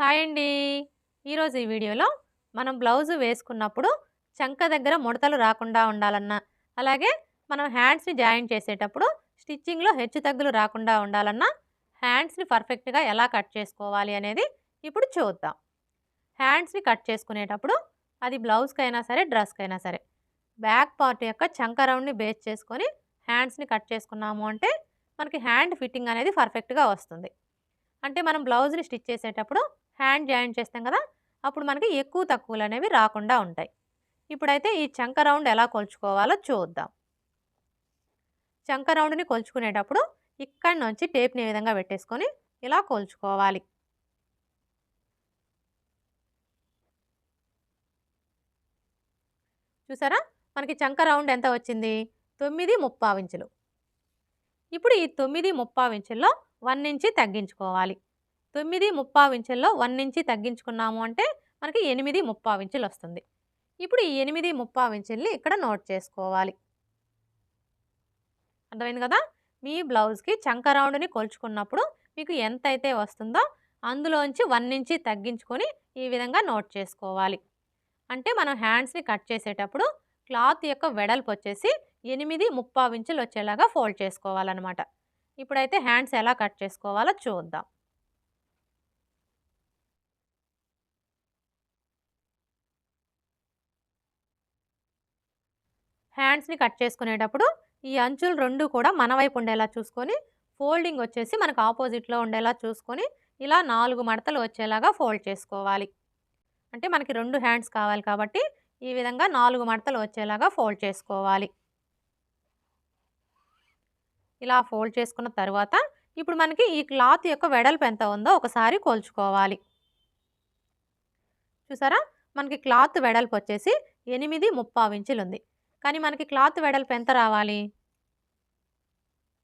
Hi అండి. ఈరోజు ఈ వీడియోలో మనం బ్లౌజ్ వేసుకున్నప్పుడు చంక దగ్గర ముడతలు రాకుండా ఉండాలన్నా అలాగే మనం హ్యాండ్స్ని జాయిన్ చేసేటప్పుడు స్టిచ్చింగ్లో హెచ్చు తగ్గులు రాకుండా ఉండాలన్నా హ్యాండ్స్ని పర్ఫెక్ట్గా ఎలా కట్ చేసుకోవాలి అనేది ఇప్పుడు చూద్దాం. హ్యాండ్స్ని కట్ చేసుకునేటప్పుడు అది బ్లౌజ్కైనా సరే డ్రెస్కైనా సరే బ్యాక్ పార్ట్ యొక్క చంక రౌండ్ని బేస్ చేసుకొని హ్యాండ్స్ని కట్ చేసుకున్నాము అంటే మనకి హ్యాండ్ ఫిట్టింగ్ అనేది పర్ఫెక్ట్గా వస్తుంది. అంటే మనం బ్లౌజ్ని స్టిచ్ చేసేటప్పుడు హ్యాండ్ జాయిన్ చేస్తాం కదా అప్పుడు మనకి ఎక్కువ తక్కువలు అనేవి రాకుండా ఉంటాయి. ఇప్పుడైతే ఈ చంక రౌండ్ ఎలా కొలుచుకోవాలో చూద్దాం. చంక రౌండ్ని కొలుచుకునేటప్పుడు ఇక్కడి నుంచి టేప్ని ఈ విధంగా పెట్టేసుకొని ఇలా కొలుచుకోవాలి. చూసారా? మనకి చంక రౌండ్ ఎంత వచ్చింది? తొమ్మిది ముప్పావు ఇంచులు. ఇప్పుడు ఈ తొమ్మిది ముప్పావు ఇంచుల్లో వన్ ఇంచి తగ్గించుకోవాలి. తొమ్మిది ముప్పావు ఇంచుల్లో వన్ ఇంచి తగ్గించుకున్నాము అంటే మనకి ఎనిమిది ముప్పావు ఇంచులు వస్తుంది ఇప్పుడు ఈ ఎనిమిది ముప్పావు ఇంచుల్ని ఇక్కడ నోట్ చేసుకోవాలి. అర్థమైంది కదా? మీ బ్లౌజ్కి చంక రౌండ్ని కొలుచుకున్నప్పుడు మీకు ఎంత అయితే వస్తుందో అందులోంచి వన్ ఇంచి తగ్గించుకొని ఈ విధంగా నోట్ చేసుకోవాలి. అంటే మనం హ్యాండ్స్ని కట్ చేసేటప్పుడు క్లాత్ యొక్క వెడల్పు వచ్చేసి ఎనిమిది ముప్పావు ఇంచులు వచ్చేలాగా ఫోల్డ్ చేసుకోవాలన్నమాట. ఇప్పుడైతే హ్యాండ్స్ ఎలా కట్ చేసుకోవాలో చూద్దాం. హ్యాండ్స్ని కట్ చేసుకునేటప్పుడు ఈ అంచులు రెండు కూడా మన వైపు ఉండేలా చూసుకొని ఫోల్డింగ్ వచ్చేసి మనకు ఆపోజిట్లో ఉండేలా చూసుకొని ఇలా నాలుగు మడతలు వచ్చేలాగా ఫోల్డ్ చేసుకోవాలి. అంటే మనకి రెండు హ్యాండ్స్ కావాలి కాబట్టి ఈ విధంగా నాలుగు మడతలు వచ్చేలాగా ఫోల్డ్ చేసుకోవాలి. ఇలా ఫోల్డ్ చేసుకున్న తర్వాత ఇప్పుడు మనకి ఈ క్లాత్ యొక్క వెడల్పు ఎంత ఉందో ఒకసారి కోల్చుకోవాలి. చూసారా? మనకి క్లాత్ వెడల్పు వచ్చేసి ఎనిమిది ముప్పావు ఇంచులు ఉంది. కానీ మనకి క్లాత్ వెడల్పు ఎంత రావాలి?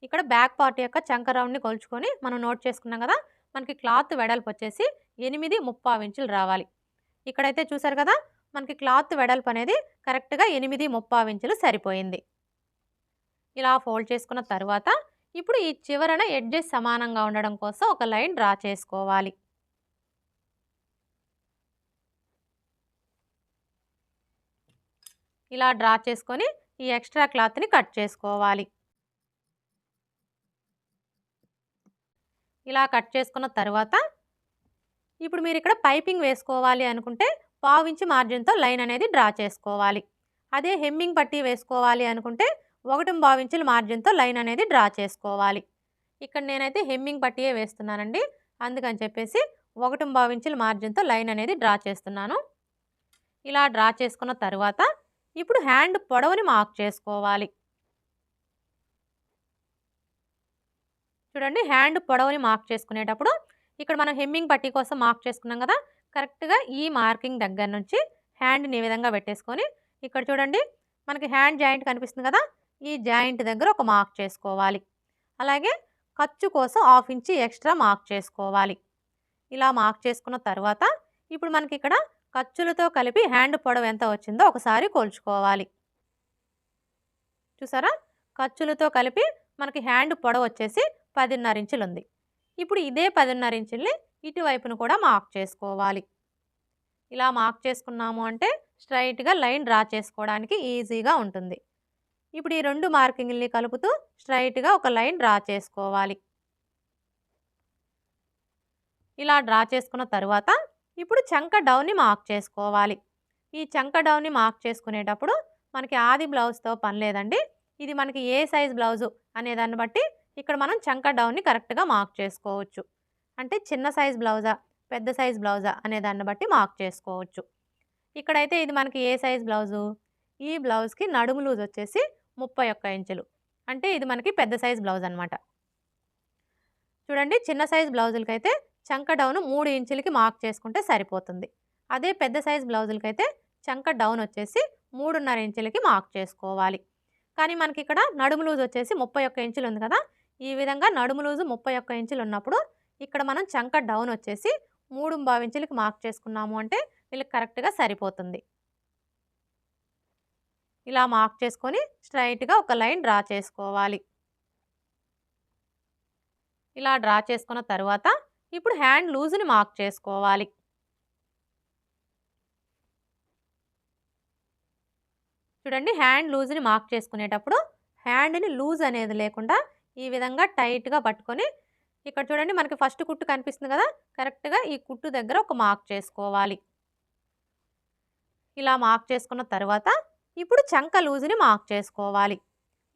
ఇక్కడ బ్యాక్ పార్ట్ యొక్క చంక రౌండ్ని కొలుచుకొని మనం నోట్ చేసుకున్నాం కదా మనకి క్లాత్ వెడల్పు వచ్చేసి ఎనిమిది ముప్పావు ఇంచులు రావాలి. ఇక్కడైతే చూసారు కదా మనకి క్లాత్ వెడల్పు అనేది కరెక్ట్గా ఎనిమిది ముప్పావు ఇంచులు సరిపోయింది. ఇలా ఫోల్డ్ చేసుకున్న తర్వాత ఇప్పుడు ఈ చివరన ఎడ్జెస్ సమానంగా ఉండడం కోసం ఒక లైన్ డ్రా చేసుకోవాలి. ఇలా డ్రా చేసుకొని ఈ ఎక్స్ట్రా క్లాత్ని కట్ చేసుకోవాలి. ఇలా కట్ చేసుకున్న తర్వాత ఇప్పుడు మీరు ఇక్కడ పైపింగ్ వేసుకోవాలి అనుకుంటే పావించి మార్జిన్తో లైన్ అనేది డ్రా చేసుకోవాలి. అదే హెమ్మింగ్ పట్టీ వేసుకోవాలి అనుకుంటే ఒకటి భావించుల మార్జిన్తో లైన్ అనేది డ్రా చేసుకోవాలి. ఇక్కడ నేనైతే హెమ్మింగ్ పట్టియే వేస్తున్నానండి. అందుకని చెప్పేసి ఒకటి భావించుల మార్జిన్తో లైన్ అనేది డ్రా చేస్తున్నాను. ఇలా డ్రా చేసుకున్న తర్వాత ఇప్పుడు హ్యాండ్ పొడవుని మార్క్ చేసుకోవాలి. చూడండి హ్యాండ్ పొడవుని మార్క్ చేసుకునేటప్పుడు ఇక్కడ మనం హెమ్మింగ్ పట్టీ కోసం మార్క్ చేసుకున్నాం కదా కరెక్ట్గా ఈ మార్కింగ్ దగ్గర నుంచి హ్యాండ్ని ఈ విధంగా పెట్టేసుకొని ఇక్కడ చూడండి మనకి హ్యాండ్ జాయింట్ కనిపిస్తుంది కదా ఈ జాయింట్ దగ్గర ఒక మార్క్ చేసుకోవాలి. అలాగే ఖర్చు కోసం హాఫ్ ఇంచి ఎక్స్ట్రా మార్క్ చేసుకోవాలి. ఇలా మార్క్ చేసుకున్న తర్వాత ఇప్పుడు మనకి ఇక్కడ ఖర్చులతో కలిపి హ్యాండ్ పొడవు ఎంత వచ్చిందో ఒకసారి కోల్చుకోవాలి. చూసారా? ఖర్చులతో కలిపి మనకి హ్యాండ్ పొడవు వచ్చేసి పదిన్నర ఇంచులు ఉంది ఇప్పుడు ఇదే పదిన్నర ఇంచుల్ని ఇటువైపును కూడా మార్క్ చేసుకోవాలి. ఇలా మార్క్ చేసుకున్నాము అంటే స్ట్రైట్గా లైన్ డ్రా చేసుకోవడానికి ఈజీగా ఉంటుంది. ఇప్పుడు ఈ రెండు మార్కింగ్ని కలుపుతూ స్ట్రైట్గా ఒక లైన్ డ్రా చేసుకోవాలి. ఇలా డ్రా చేసుకున్న తర్వాత ఇప్పుడు చంక డౌన్ని మార్క్ చేసుకోవాలి. ఈ చంక డౌన్ని మార్క్ చేసుకునేటప్పుడు మనకి ఆది బ్లౌజ్తో పని లేదండి. ఇది మనకి ఏ సైజ్ బ్లౌజు అనే దాన్ని బట్టి ఇక్కడ మనం చంక డౌన్ని కరెక్ట్గా మార్క్ చేసుకోవచ్చు. అంటే చిన్న సైజ్ బ్లౌజా పెద్ద సైజ్ బ్లౌజా అనే దాన్ని బట్టి మార్క్ చేసుకోవచ్చు. ఇక్కడైతే ఇది మనకి ఏ సైజ్ బ్లౌజు? ఈ బ్లౌజ్కి నడుము లూజ్ వచ్చేసి ముప్పై ఒక్క ఇంచులు. అంటే ఇది మనకి పెద్ద సైజ్ బ్లౌజ్ అనమాట చూడండి చిన్న సైజ్ బ్లౌజులకి అయితే చంక డౌన్ మూడు ఇంచులకి మార్క్ చేసుకుంటే సరిపోతుంది. అదే పెద్ద సైజ్ బ్లౌజులకి అయితే చంక డౌన్ వచ్చేసి మూడున్నర ఇంచులకి మార్క్ చేసుకోవాలి. కానీ మనకి ఇక్కడ నడుము లూజ్ వచ్చేసి ముప్పై ఒక్క ఇంచులు ఉంది కదా ఈ విధంగా నడుము లూజు ముప్పై ఒక్క ఇంచులు ఉన్నప్పుడు ఇక్కడ మనం చంక డౌన్ వచ్చేసి మూడు బావు ఇంచులకి మార్క్ చేసుకున్నాము అంటే వీళ్ళకి కరెక్ట్గా సరిపోతుంది. ఇలా మార్క్ చేసుకొని స్ట్రైట్గా ఒక లైన్ డ్రా చేసుకోవాలి. ఇలా డ్రా చేసుకున్న తర్వాత ఇప్పుడు హ్యాండ్ లూజ్ని మార్క్ చేసుకోవాలి. చూడండి హ్యాండ్ లూజ్ని మార్క్ చేసుకునేటప్పుడు హ్యాండ్ని లూజ్ అనేది లేకుండా ఈ విధంగా టైట్గా పట్టుకొని ఇక్కడ చూడండి మనకి ఫస్ట్ కుట్టు కనిపిస్తుంది కదా కరెక్ట్గా ఈ కుట్టు దగ్గర ఒక మార్క్ చేసుకోవాలి. ఇలా మార్క్ చేసుకున్న తర్వాత ఇప్పుడు చంక లూజ్ని మార్క్ చేసుకోవాలి.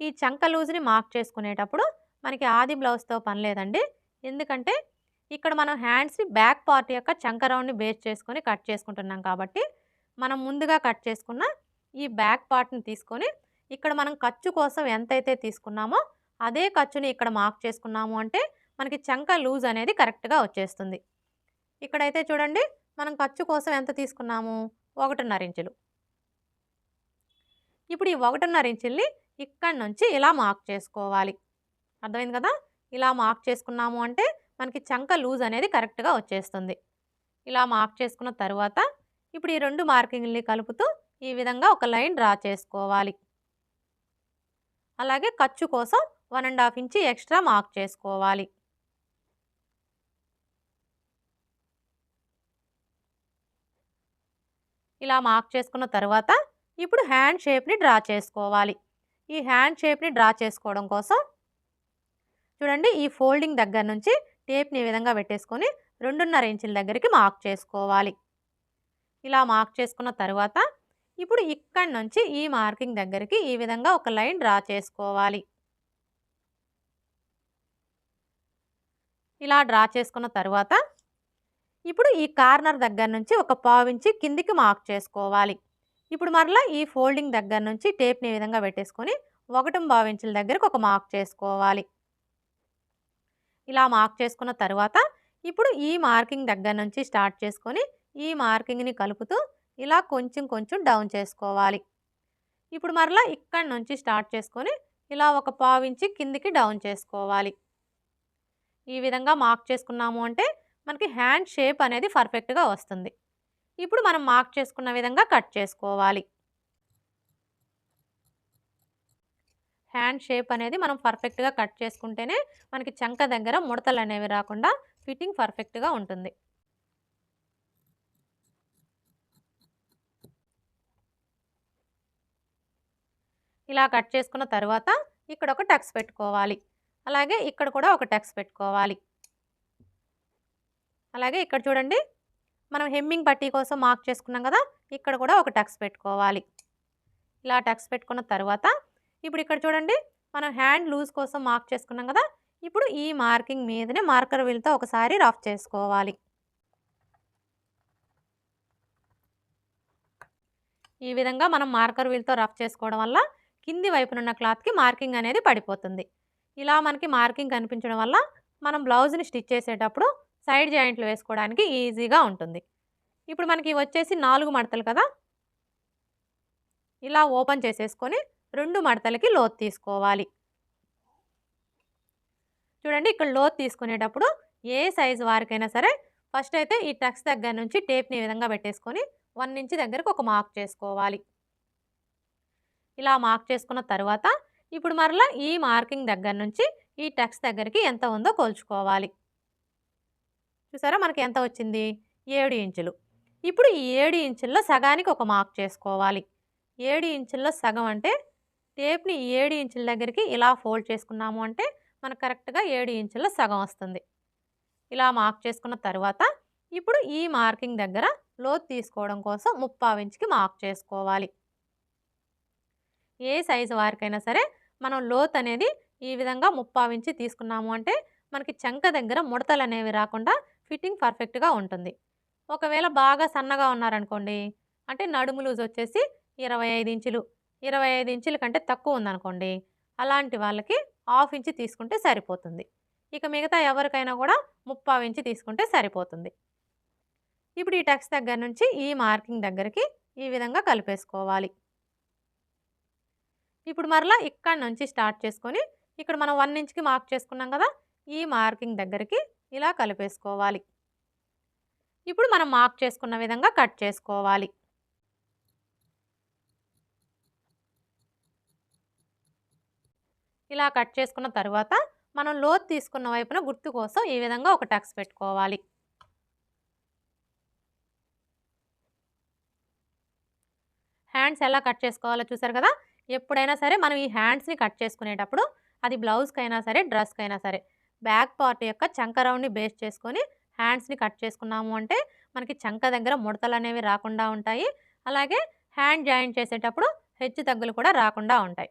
ఈ చంక లూజ్ని మార్క్ చేసుకునేటప్పుడు మనకి ఆది బ్లౌజ్తో పని లేదండి. ఎందుకంటే ఇక్కడ మనం హ్యాండ్స్ని బ్యాక్ పార్ట్ యొక్క చంకరౌండ్ని బేస్ చేసుకొని కట్ చేసుకుంటున్నాం కాబట్టి మనం ముందుగా కట్ చేసుకున్న ఈ బ్యాక్ పార్ట్ని తీసుకొని ఇక్కడ మనం ఖర్చు కోసం ఎంతైతే తీసుకున్నామో అదే ఖర్చుని ఇక్కడ మార్క్ చేసుకున్నాము అంటే మనకి చంక లూజ్ అనేది కరెక్ట్గా వచ్చేస్తుంది. ఇక్కడైతే చూడండి మనం ఖర్చు కోసం ఎంత తీసుకున్నాము? ఒకటిన్నర ఇంచులు. ఇప్పుడు ఈ ఒకటిన్నర ఇంచుల్ని ఇక్కడి నుంచి ఇలా మార్క్ చేసుకోవాలి. అర్థమైంది కదా? ఇలా మార్క్ చేసుకున్నాము అంటే మనకి చంక లూజ్ అనేది కరెక్ట్గా వచ్చేస్తుంది. ఇలా మార్క్ చేసుకున్న తర్వాత ఇప్పుడు ఈ రెండు మార్కింగ్ని కలుపుతూ ఈ విధంగా ఒక లైన్ డ్రా చేసుకోవాలి. అలాగే ఖర్చు కోసం one and half inch extra mark చేసుకోవాలి. ఇలా మార్క్ చేసుకున్న తర్వాత ఇప్పుడు హ్యాండ్ షేప్ని డ్రా చేసుకోవాలి. ఈ హ్యాండ్ షేప్ని డ్రా చేసుకోవడం కోసం చూడండి ఈ ఫోల్డింగ్ దగ్గర నుంచి టేప్ని ఈ విధంగా పెట్టేసుకొని రెండున్నర ఇంచుల దగ్గరికి మార్క్ చేసుకోవాలి. ఇలా మార్క్ చేసుకున్న తర్వాత ఇప్పుడు ఇక్కడి నుంచి ఈ మార్కింగ్ దగ్గరికి ఈ విధంగా ఒక లైన్ డ్రా చేసుకోవాలి. ఇలా డ్రా చేసుకున్న తర్వాత ఇప్పుడు ఈ కార్నర్ దగ్గర నుంచి ఒక పావించి కిందికి మార్క్ చేసుకోవాలి. ఇప్పుడు మరలా ఈ ఫోల్డింగ్ దగ్గర నుంచి టేప్ని ఈ విధంగా పెట్టేసుకొని ఒకటి భావించుల దగ్గరకు ఒక మార్క్ చేసుకోవాలి. ఇలా మార్క్ చేసుకున్న తర్వాత ఇప్పుడు ఈ మార్కింగ్ దగ్గర నుంచి స్టార్ట్ చేసుకొని ఈ మార్కింగ్ని కలుపుతూ ఇలా కొంచెం కొంచెం డౌన్ చేసుకోవాలి. ఇప్పుడు మరలా ఇక్కడి నుంచి స్టార్ట్ చేసుకొని ఇలా ఒక పావించి కిందికి డౌన్ చేసుకోవాలి. ఈ విధంగా మార్క్ చేసుకున్నాము అంటే మనకి హ్యాండ్ షేప్ అనేది పర్ఫెక్ట్గా వస్తుంది. ఇప్పుడు మనం మార్క్ చేసుకున్న విధంగా కట్ చేసుకోవాలి. హ్యాండ్ షేప్ అనేది మనం పర్ఫెక్ట్గా కట్ చేసుకుంటేనే మనకి చంక దగ్గర ముడతలు అనేవి రాకుండా ఫిట్టింగ్ పర్ఫెక్ట్గా ఉంటుంది. ఇలా కట్ చేసుకున్న తర్వాత ఇక్కడ ఒక టక్స్ పెట్టుకోవాలి. అలాగే ఇక్కడ కూడా ఒక టక్స్ పెట్టుకోవాలి. అలాగే ఇక్కడ చూడండి మనం హెమ్మింగ్ పట్టీ కోసం మార్క్ చేసుకున్నాం కదా ఇక్కడ కూడా ఒక టక్స్ పెట్టుకోవాలి. ఇలా టక్స్ పెట్టుకున్న తర్వాత ఇప్పుడు ఇక్కడ చూడండి మనం హ్యాండ్ లూజ్ కోసం మార్క్ చేసుకున్నాం కదా ఇప్పుడు ఈ మార్కింగ్ మీదనే మార్కర్ వీల్తో ఒకసారి రఫ్ చేసుకోవాలి. ఈ విధంగా మనం మార్కర్ వీల్తో రఫ్ చేసుకోవడం వల్ల కింది వైపునున్న క్లాత్కి మార్కింగ్ అనేది పడిపోతుంది. ఇలా మనకి మార్కింగ్ కనిపించడం వల్ల మనం బ్లౌజ్ని స్టిచ్ చేసేటప్పుడు సైడ్ జాయింట్లు వేసుకోవడానికి ఈజీగా ఉంటుంది. ఇప్పుడు మనకి వచ్చేసి నాలుగు మడతలు కదా ఇలా ఓపెన్ చేసేసుకొని రెండు మడతలకి లోత్ తీసుకోవాలి. చూడండి ఇక్కడ లోత్ తీసుకునేటప్పుడు ఏ సైజు వారికైనా సరే ఫస్ట్ అయితే ఈ టక్స్ దగ్గర నుంచి టేప్ని ఈ విధంగా పెట్టేసుకొని వన్ ఇంచ్ దగ్గరకు ఒక మార్క్ చేసుకోవాలి. ఇలా మార్క్ చేసుకున్న తర్వాత ఇప్పుడు మరలా ఈ మార్కింగ్ దగ్గర నుంచి ఈ టక్స్ దగ్గరికి ఎంత ఉందో కొలుచుకోవాలి. చూసారా మనకి ఎంత వచ్చింది? ఏడు ఇంచులు. ఇప్పుడు ఈ ఏడు ఇంచుల్లో సగానికి ఒక మార్క్ చేసుకోవాలి. ఏడు ఇంచుల్లో సగం అంటే టేప్ని ఏడు ఇంచుల దగ్గరికి ఇలా ఫోల్డ్ చేసుకున్నాము అంటే మనకు కరెక్ట్గా ఏడు ఇంచుల సగం వస్తుంది. ఇలా మార్క్ చేసుకున్న తర్వాత ఇప్పుడు ఈ మార్కింగ్ దగ్గర లోత్ తీసుకోవడం కోసం ముప్పావు ఇంచుకి మార్క్ చేసుకోవాలి. ఏ సైజు వారికైనా సరే మనం లోత్ అనేది ఈ విధంగా ముప్పావు ఇంచి తీసుకున్నాము అంటే మనకి చంక దగ్గర ముడతలు అనేవి రాకుండా ఫిట్టింగ్ పర్ఫెక్ట్గా ఉంటుంది. ఒకవేళ బాగా సన్నగా ఉన్నారనుకోండి అంటే నడుము లూజ్ వచ్చేసి ఇరవై ఐదు ఇంచులు ఇరవై ఐదు ఇంచుల కంటే తక్కువ ఉందనుకోండి అలాంటి వాళ్ళకి హాఫ్ ఇంచి తీసుకుంటే సరిపోతుంది. ఇక మిగతా ఎవరికైనా కూడా ముప్పావు ఇంచ్ తీసుకుంటే సరిపోతుంది. ఇప్పుడు ఈ టెక్స్ట్ దగ్గర నుంచి ఈ మార్కింగ్ దగ్గరికి ఈ విధంగా కలిపేసుకోవాలి. ఇప్పుడు మరలా ఇక్కడ నుంచి స్టార్ట్ చేసుకొని ఇక్కడ మనం వన్ ఇంచ్కి మార్క్ చేసుకున్నాం కదా ఈ మార్కింగ్ దగ్గరికి ఇలా కలిపేసుకోవాలి. ఇప్పుడు మనం మార్క్ చేసుకున్న విధంగా కట్ చేసుకోవాలి. ఇలా కట్ చేసుకున్న తర్వాత మనం లోతు తీసుకున్న వైపున గుర్తు కోసం ఈ విధంగా ఒక టక్స్ పెట్టుకోవాలి. హ్యాండ్స్ ఎలా కట్ చేసుకోవాలో చూసారు కదా? ఎప్పుడైనా సరే మనం ఈ హ్యాండ్స్ని కట్ చేసుకునేటప్పుడు అది బ్లౌజ్కైనా సరే డ్రెస్కైనా సరే బ్యాక్ పార్ట్ యొక్క చంక రౌండ్ని బేస్ చేసుకొని హ్యాండ్స్ని కట్ చేసుకున్నాము అంటే మనకి చంక దగ్గర ముడతలు అనేవి రాకుండా ఉంటాయి. అలాగే హ్యాండ్ జాయింట్ చేసేటప్పుడు హెచ్చు తగ్గులు కూడా రాకుండా ఉంటాయి.